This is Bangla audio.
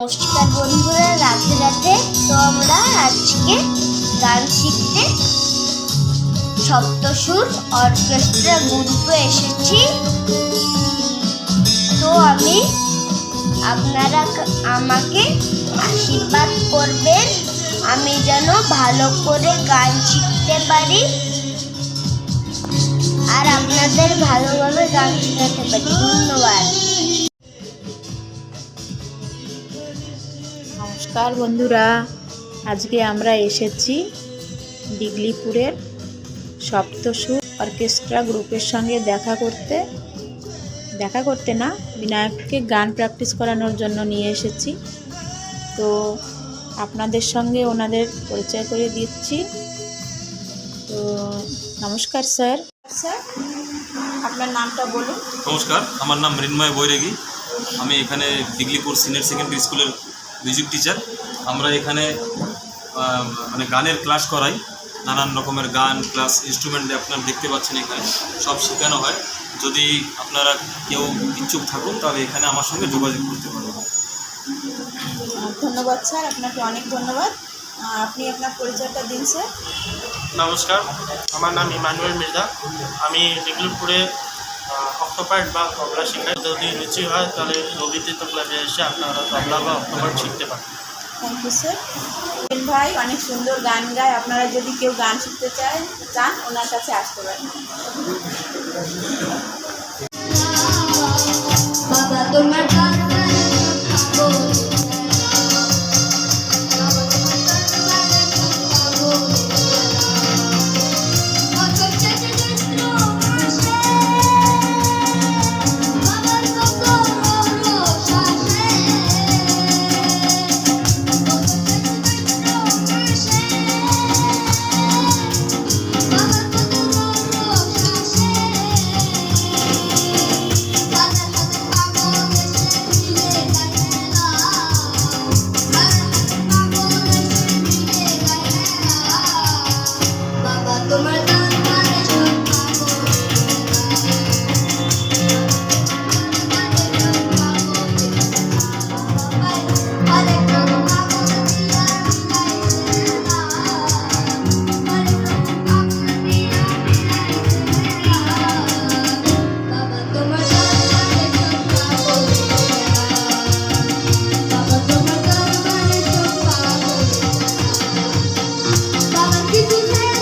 নমস্কার বন্ধুরা রাতে রাতে তো আমরা আজকে গান শিখতে সপ্তসুর অর্কেস্ট্রা গ্রুপে এসেছি। তো আমি, আপনারা আমাকে আশীর্বাদ করবেন। আমি যেন ভালো করে গান শিখতে পারি। আর আপনাদের ভালোভাবে গান শেখাতে পারি। ধন্যবাদ। নমস্কার বন্ধুরা আজকে আমরা এসেছি ডিগলিপুরের সপ্তসুর অর্কেস্ট্রা গ্রুপের সঙ্গে দেখা করতে। দেখা করতে না বিনায়ককে গান প্র্যাকটিস করানোর জন্য নিয়ে এসেছি। তো আপনাদের সঙ্গে ওনাদের পরিচয় করে দিচ্ছি। তো নমস্কার স্যার। স্যার আপনার নামটা বলুন। নমস্কার আমার নাম মৃন্ময় বৈরাগী। আমি এখানে দিগলিপুর সিনিয়র সেকেন্ডারি স্কুলের মিউজিক টিচার আমরা এখানে মানে গানের ক্লাস করাই। নানান রকমের গান ক্লাস ইনস্ট্রুমেন্ট আপনারা দেখতে পাচ্ছেন এখানে। সব শেখানো হয়। যদি আপনারা কেউ ইচ্ছুক থাকুন তাহলে এখানে আমার সঙ্গে যোগাযোগ করতে পারবেন ধন্যবাদ স্যার আপনাকে অনেক ধন্যবাদ। আপনি আপনার পরিচয়টা দিন স্যার। নমস্কার আমার নাম ইমানুয়েল মির্জা। আমি ডিগলিপুরে অক্টোপার্ট বা তবলা শেখাই যদি রুচি হয়, তাহলে রবিদিত ক্লাবে এসে আপনারা তবলা বা অক্টোপার্ট শিখতে পারেন। থ্যাংক ইউ স্যার ভাই, অনেক সুন্দর গান গায়। আপনারা যদি কেউ গান শিখতে চায়, চান, ওনার কাছে আসতে পারেন। Thank you.